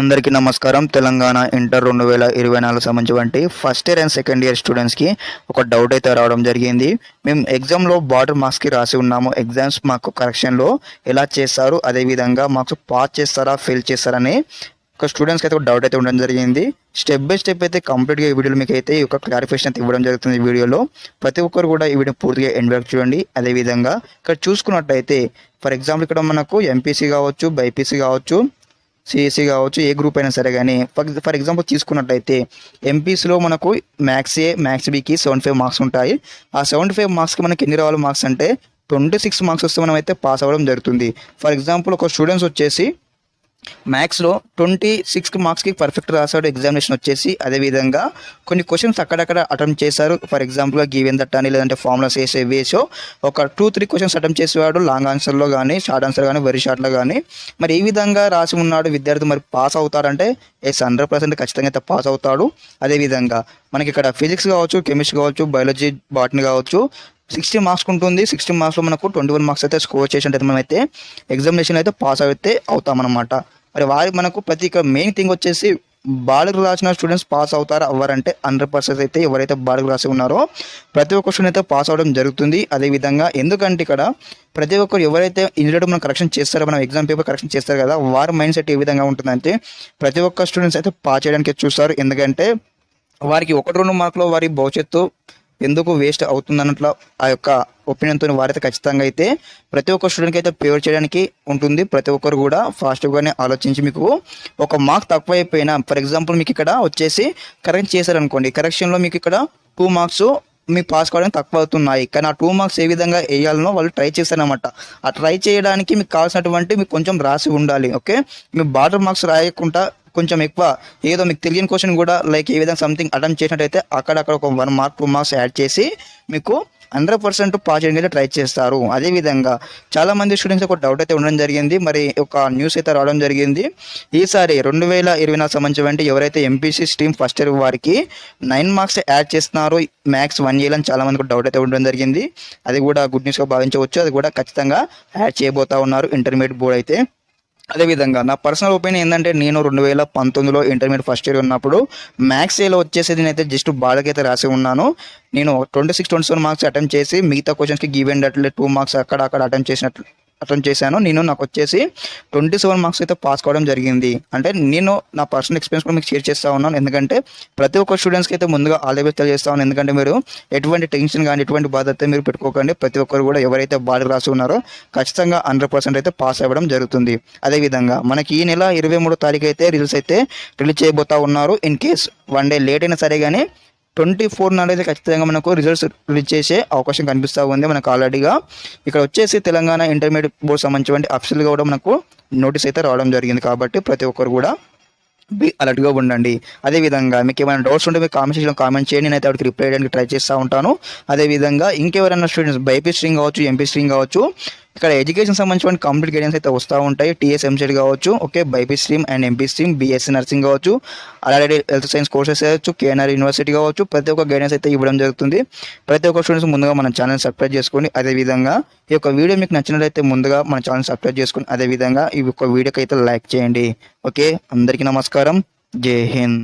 అందరికీ నమస్కారం. తెలంగాణ ఇంటర్ రెండు వేల ఇరవై నాలుగు సంబంధించి first year and second year స్టూడెంట్స్కి ఒక డౌట్ అయితే రావడం జరిగింది. మేము ఎగ్జామ్లో బార్డర్ మార్క్స్కి రాసి ఉన్నాము. ఎగ్జామ్స్ మాకు కరెక్షన్లో ఎలా చేస్తారు అదేవిధంగా మాకు పాస్ చేస్తారా ఫెయిల్ చేస్తారని ఒక స్టూడెంట్స్కి అయితే ఒక డౌట్ అయితే ఉండడం జరిగింది. స్టెప్ బై స్టెప్ అయితే కంప్లీట్గా ఈ వీడియోలో మీకు అయితే ఈ యొక్క క్లారిఫికేషన్ అయితే ఇవ్వడం జరుగుతుంది ఈ వీడియోలో ప్రతి ఒక్కరు కూడా ఈ వీడియో పూర్తిగా ఎండ్ వరకు చూడండి. అదేవిధంగా ఇక్కడ చూసుకున్నట్టయితే ఫర్ ఎగ్జాంపుల్ ఇక్కడ మనకు ఎంపీసీ కావచ్చు బైపీసీ కావచ్చు సిఎస్సి కావచ్చు ఏ గ్రూప్ అయినా సరే కానీ ఫర్ ఫర్ ఎగ్జాంపుల్ తీసుకున్నట్టయితే ఎంపీసీలో మనకు మ్యాథ్స్ ఏ మ్యాథ్స్ బీకి సెవెంటీ ఫైవ్ మార్క్స్ ఉంటాయి. ఆ సెవెంటీ ఫైవ్ మార్క్స్కి మనకి ఎన్ని రావాలి మార్క్స్ అంటే ట్వంటీ సిక్స్ మార్క్స్ వస్తే మనం అయితే పాస్ అవ్వడం జరుగుతుంది. ఫర్ ఎగ్జాంపుల్ ఒక స్టూడెంట్స్ వచ్చేసి మ్యాథ్స్లో ట్వంటీ సిక్స్ మార్క్స్కి పర్ఫెక్ట్ రాశాడు ఎగ్జామినేషన్ వచ్చేసి. అదేవిధంగా కొన్ని క్వశ్చన్స్ అక్కడక్కడ అటెంప్ట్ చేశారు. ఫర్ ఎగ్జాంపుల్గా గివెన్ దట్ అని లేదంటే ఫార్ములాస్ వేసే వేసో ఒక టూ త్రీ క్వశ్చన్స్ అటెంప్ట్ చేసేవాడు. లాంగ్ ఆన్సర్లో కానీ షార్ట్ ఆన్సర్ కానీ వెరీ షార్ట్లో కానీ మరి ఏ విధంగా రాసి ఉన్నాడు విద్యార్థి మరి పాస్ అవుతాడంటే? ఎస్ హండ్రెడ్ పర్సెంట్ ఖచ్చితంగా అయితే పాస్ అవుతాడు. అదేవిధంగా మనకి ఇక్కడ ఫిజిక్స్ కావచ్చు కెమిస్ట్రీ కావచ్చు బయాలజీ బాటనీ కావచ్చు. సిక్స్టీ మార్క్స్ ఉంటుంది. సిక్స్టీ మార్క్స్లో మనకు ట్వంటీ వన్ మార్క్స్ అయితే స్కోర్ చేసినట్టయితే మనమైతే అయితే ఎగ్జామినేషన్ అయితే పాస్ అయితే అవుతామన్నమాట. మరి వారి మనకు ప్రతి మెయిన్ థింగ్ వచ్చేసి బాలికలు రాసిన స్టూడెంట్స్ పాస్ అవుతారా అవ్వరంటే హండ్రెడ్ పర్సెంట్ అయితే ఎవరైతే బాలికలు రాసి ఉన్నారో ప్రతి ఒక్క స్టూడెంట్ అయితే పాస్ అవడం జరుగుతుంది. అదేవిధంగా ఎందుకంటే ఇక్కడ ప్రతి ఒక్కరు ఎవరైతే ఇంజనీర్ మనం కరెక్షన్ చేస్తారో మనం ఎగ్జామ్ పేపర్ కరెక్షన్ చేస్తారు కదా వారి మైండ్ సెట్ ఏ విధంగా ఉంటుందంటే ప్రతి ఒక్క స్టూడెంట్స్ అయితే పాస్ చేయడానికి చూస్తారు. ఎందుకంటే వారికి ఒకటి రెండు మార్కులు వారి భవిష్యత్తు ఎందుకు వేస్ట్ అవుతుంది అన్నట్లు ఆ యొక్క ఒపీనియన్తో వారైతే ఖచ్చితంగా అయితే ప్రతి ఒక్క స్టూడెంట్కి అయితే ప్రేర్ చేయడానికి ఉంటుంది. ప్రతి ఒక్కరు కూడా ఫాస్ట్గానే ఆలోచించి మీకు ఒక మార్క్ తక్కువ అయిపోయినా ఫర్ ఎగ్జాంపుల్ మీకు ఇక్కడ వచ్చేసి కరెక్ట్ చేశారనుకోండి కరెక్షన్లో మీకు ఇక్కడ టూ మార్క్స్ మీ పాస్ కావడానికి తక్కువ అవుతున్నాయి. కానీ ఆ టూ మార్క్స్ ఏ విధంగా వేయాలనో వాళ్ళు ట్రై చేశారనమాట ఆ ట్రై చేయడానికి మీకు కావాల్సినటువంటి మీకు కొంచెం రాసి ఉండాలి ఓకే మీ బార్డర్ మార్క్స్ రాయకుండా కొంచెం ఎక్కువ ఏదో మీకు తెలియని క్వశ్చన్ కూడా లైక్ ఏ విధంగా సంథింగ్ అటెంప్ట్ చేసినట్టయితే అక్కడక్కడ ఒక one mark two marks add చేసి మీకు హండ్రెడ్ పర్సెంట్ పాస్ చేయడానికి అయితే ట్రై చేస్తారు. అదేవిధంగా చాలామంది స్టూడెంట్స్ ఒక డౌట్ అయితే ఉండడం జరిగింది. మరి ఒక న్యూస్ అయితే రావడం జరిగింది. ఈసారి రెండు వేల ఇరవై నాలుగు సంబంధించి ఎవరైతే ఎంపీసీ స్ట్రీమ్ ఫస్ట్ ఇయర్ వారికి నైన్ మార్క్స్ యాడ్ చేస్తున్నారు. మ్యాథ్స్ వన్ ఇయర్ అని చాలామందికి డౌట్ అయితే ఉండడం జరిగింది. అది కూడా గుడ్ న్యూస్గా భావించవచ్చు. అది కూడా ఖచ్చితంగా యాడ్ చేయబోతా ఉన్నారు. ఇంటర్మీడియట్ బోర్డ్ అయితే. అదేవిధంగా నా పర్సనల్ ఒపీనియన్ ఏంటంటే నేను రెండు వేల పంతొమ్మిదిలో ఇంటర్మీడియట్ ఫస్ట్ ఇయర్ ఉన్నప్పుడు మ్యాథ్స్ ఏలో వచ్చేసి నేనైతే జస్ట్ బాధకైతే రాసి ఉన్నాను. నేను twenty six twenty seven marks attempt చేసి మిగతా క్వశ్చన్స్కి గివెన్ అట్లే టూ మార్క్స్ అక్కడ అక్కడ అటెంప్ట్ చేసినట్లు అటెంప్ట్ చేశాను. నేను నాకు వచ్చేసి ట్వంటీ సెవెన్ మార్క్స్ అయితే పాస్ కావడం జరిగింది. అంటే నేను నా పర్సనల్ ఎక్స్పీరియన్స్ కూడా మీకు షేర్ చేస్తా ఉన్నాను. ఎందుకంటే ప్రతి ఒక్క స్టూడెంట్స్కి అయితే ముందుగా ఆల్ ది బెస్ట్ తెలియజేస్తా ఉన్నాను. ఎందుకంటే మీరు ఎటువంటి టెన్షన్ కానీ ఎటువంటి బాధ అయితే మీరు పెట్టుకోకండి. ప్రతి ఒక్కరు కూడా ఎవరైతే బాధలు రాసి ఉన్నారో ఖచ్చితంగా హండ్రెడ్ పర్సెంట్ అయితే పాస్ అవ్వడం జరుగుతుంది. అదేవిధంగా మనకి ఈ నెల ఇరవై మూడో తారీఖు అయితే రిజల్ట్స్ అయితే రిలీజ్ చేయబోతా ఉన్నారు. In case one day late అయినా సరే కానీ ట్వంటీ ఫోర్ నాడు అయితే ఖచ్చితంగా మనకు రిజల్ట్స్ రిలీజ్ చేసే అవకాశం కనిపిస్తూ ఉంది. మనకు ఆల్రెడీగా ఇక్కడ వచ్చేసి తెలంగాణ ఇంటర్మీడియట్ బోర్డు సంబంధించిన అఫీషియల్గా కూడా మనకు నోటీస్ అయితే రావడం జరిగింది. కాబట్టి ప్రతి ఒక్కరు కూడా బి అలర్ట్గా ఉండండి. అదేవిధంగా మీకు ఏమైనా డౌట్స్ ఉంటే మీకు కామెంట్ సెక్షన్లో కామెంట్ చేయండి. నేనైతే వాటికి రిప్లై చేయడానికి ట్రై చేస్తూ ఉంటాను. అదేవిధంగా ఇంకెవరైనా స్టూడెంట్స్ బైపీ స్ట్రింగ్ కావచ్చు ఎంపీ స్ట్రింగ్ కావచ్చు ఇక్కడ ఎడ్యుకేషన్ సంబంధించిన కంప్లీట్ గైడెన్స్ అయితే వస్తూ ఉంటాయి. టీఎస్ ఎంసెట్ కావచ్చు okay BiP stream and MP stream BSc nursing కావచ్చు అలాగే హెల్త్ సైన్స్ కోర్సెస్ కావచ్చు కేఎన్ఆర్ యూనివర్సిటీ కావచ్చు ప్రతి ఒక్క గైడెన్స్ అయితే ఇవ్వడం జరుగుతుంది. ప్రతి ఒక్క స్టూడెంట్స్ ముందుగా మన ఛానల్ సబ్స్క్రైబ్ చేసుకోండి అదేవిధంగా ఈ యొక్క వీడియో మీకు నచ్చినట్లయితే ముందుగా మన ఛానల్ సబ్స్క్రైబ్ చేసుకుని అదేవిధంగా ఈ యొక్క వీడియోకి అయితే లైక్ చేయండి. ఓకే అందరికీ నమస్కారం. జై హింద్.